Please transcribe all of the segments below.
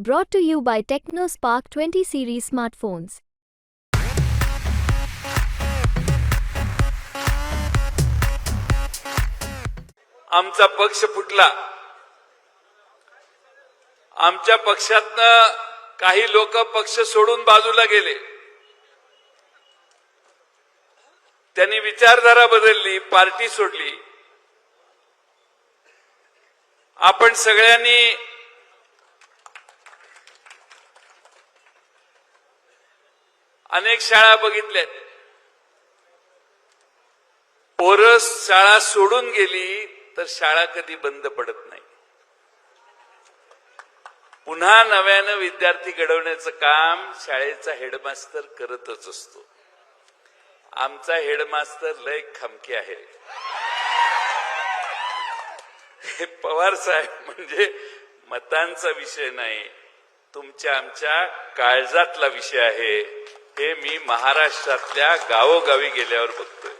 Brought to you by TechnoSpark 20 series smartphones. आमचा पक्ष फुटला. आमच्या पक्षातनं काही लोक पक्ष सोडून बाजूला गेले. त्यांनी विचारधारा बदलली पार्टी सोडली. आपण सगळ्यांनी अनेक शाळा बघितल्यात. पोरस शाळा सोडून गेली तर शाळा कधी बंद पडत नाही. पुन्हा नव्यानं विद्यार्थी घडवण्याचं काम शाळेचा हेडमास्तर करतच असतो. आमचा हेडमास्तर लय खमके आहे. हे पवार साहेब म्हणजे मतांचा विषय नाही तुमच्या आमच्या काळजातला विषय आहे. हे मी महाराष्ट्रातल्या गावोगावी गेल्यावर बघतोय.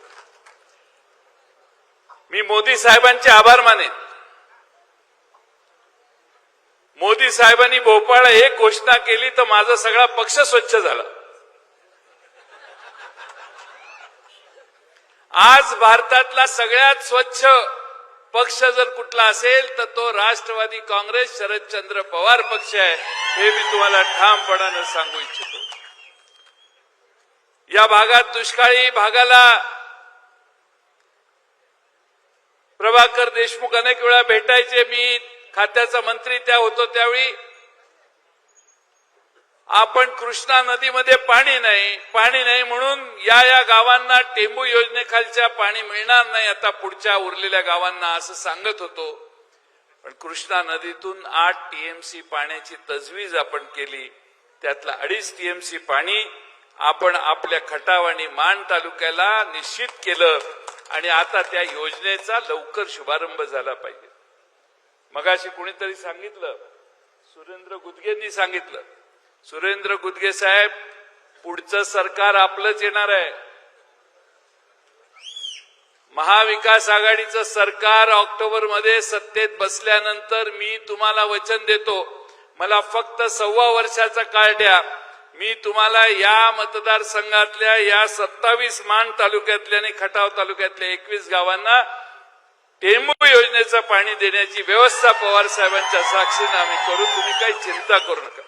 मी मोदी साहेबांचे आभार मानेन. मोदी साहेबांनी भोपाळ एक घोषणा केली तर माझा सगळा पक्ष स्वच्छ झाला. आज भारतातला सगळ्यात स्वच्छ पक्ष जर कुठला असेल तर तो राष्ट्रवादी काँग्रेस शरदचंद्र पवार पक्ष आहे. हे मी तुम्हाला ठामपणानं सांगू इच्छितो. या भागात दुष्काळी भागाला प्रभाकर देशमुख अनेक वेळा भेटायचे. मी खात्याचा मंत्री त्या होतो त्यावेळी. आपण कृष्णा नदीमध्ये पाणी नाही पाणी नाही म्हणून या या गावांना टेंबू योजनेखालच्या पाणी मिळणार नाही. आता पुढच्या उरलेल्या गावांना असं सांगत होतो. पण कृष्णा नदीतून आठ टीएमसी पाण्याची तजवीज आपण केली. त्यातलं अडीच टीएमसी पाणी आपण आपल्या खटाव आणि मान तालुक्याला निश्चित केलं आणि आता त्या योजनेचा लवकर शुभारंभ झाला पाहिजे. मगाशी कुणीतरी सांगितलं सुरेंद्र गुदगेंनी सांगितलं सुरेंद्र गुदगे साहेब पुढचं सरकार आपलंच येणार आहे. महाविकास आघाडीचं सरकार ऑक्टोबरमध्ये सत्तेत बसल्यानंतर मी तुम्हाला वचन देतो. मला फक्त सव्वा वर्षाचा काळ द्या. मी तुम्हाला या मतदारसंघातल्या या सत्तावीस मान तालुक्यातल्या आणि खटाव तालुक्यातल्या एकवीस गावांना टेंबू योजनेचं पाणी देण्याची व्यवस्था पवार साहेबांच्या साक्षीनं आम्ही करू. तुम्ही काही चिंता करू नका.